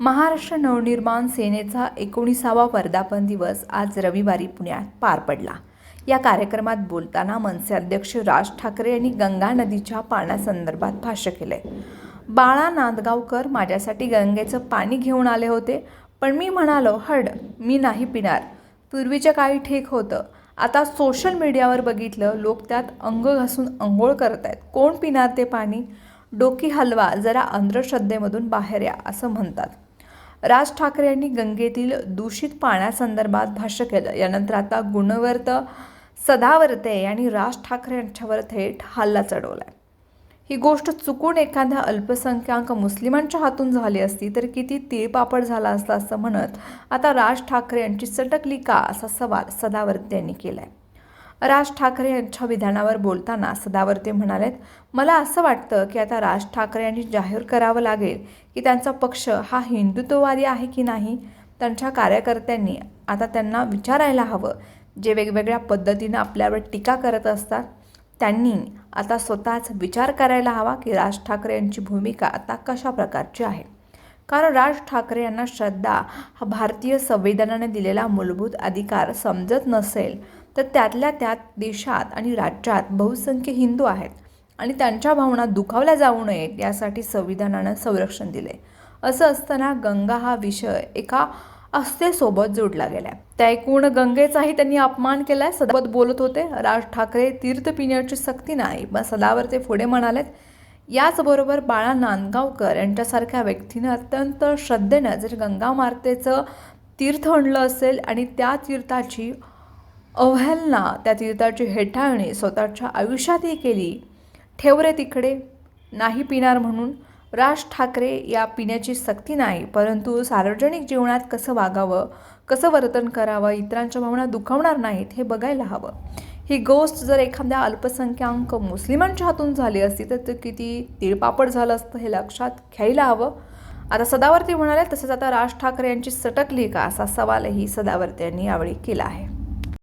महाराष्ट्र नवनिर्माण सेनेचा एकोणीसावा वर्धापन दिवस आज रविवारी पुण्यात पार पडला. या कार्यक्रमात बोलताना मनसे अध्यक्ष राज ठाकरे यांनी गंगा नदीच्या पाण्यासंदर्भात भाष्य केले बाळा नांदगावकर माझ्यासाठी गंगेचं पाणी घेऊन आले होते पण मी म्हणालो हड मी नाही पिणार. पूर्वीच्या काळी ठीक होतं. आता सोशल मीडियावर बघितलं लोक त्यात अंग घासून अंघोळ करत आहेत कोण पिणार ते पाणी? डोकी हलवा जरा अंधश्रद्धेमधून बाहेर या असं म्हणतात. राज ठाकरे यांनी गंगेतील दूषित पाण्यासंदर्भात भाष्य केलं. यानंतर आता गुणवर्त सदावर्ते यांनी राज ठाकरे यांच्यावर थेट हल्ला चढवलाय. ही गोष्ट चुकून एखाद्या अल्पसंख्याक मुस्लिमांच्या हातून झाली असती तर किती तिळपापड झाला असता असं म्हणत आता राज ठाकरे यांची सटकली का असा सवाल सदावर्ते यांनी केला आहे राज ठाकरे यांच्या विधानावर बोलताना सदावर्ते म्हणालेत मला असं वाटतं की आता राज ठाकरे यांनी जाहीर करावं लागेल की त्यांचा पक्ष हा हिंदुत्ववादी आहे की नाही? त्यांच्या कार्यकर्त्यांनी आता त्यांना विचारायला हवं. जे वेगवेगळ्या पद्धतीनं आपल्यावर टीका करत असतात त्यांनी आता स्वतःच विचार करायला हवा की राज ठाकरे यांची भूमिका आता कशा प्रकारची आहे? कारण राज ठाकरे यांना श्रद्धा हा भारतीय संविधानाने दिलेला मूलभूत अधिकार समजत नसेल तर त्यातल्या त्यात देशात आणि राज्यात बहुसंख्य हिंदू आहेत आणि त्यांच्या भावना दुखावल्या जाऊ नयेत यासाठी संविधानानं संरक्षण दिले असं असताना गंगा हा विषय एका आस्थेसोबत जोडला गेलाय. त्या एकूण गंगेचाही त्यांनी अपमान केलाय. सदावत बोलत होते राज ठाकरे तीर्थ पिण्याची सक्ती नाही पण सदावर ते पुढे म्हणालेत याचबरोबर बाळा नांदगावकर यांच्यासारख्या व्यक्तीनं अत्यंत श्रद्धेनं जर गंगा मातेचं तीर्थ आणलं असेल आणि त्या तीर्थाची अवहेलना त्या तीर्थाची हेटाळणी स्वतःच्या आयुष्यातही केली. ठेव रे तिकडे नाही पिणार म्हणून. राज ठाकरे या पिण्याची सक्ती नाही परंतु सार्वजनिक जीवनात कसं वागावं कसं वर्तन करावं इतरांच्या भावना दुखावणार नाहीत हे बघायला हवं. ही गोष्ट जर एखाद्या अल्पसंख्याक मुस्लिमांच्या हातून झाली असती तर ते किती तिळपापड झालं असतं हे लक्षात घ्यायला हवं. आता सदावर्ती म्हणाले तसंच आता राज ठाकरे यांची सटकली का असा सवालही सदावर्ती यांनी यावेळी केला आहे.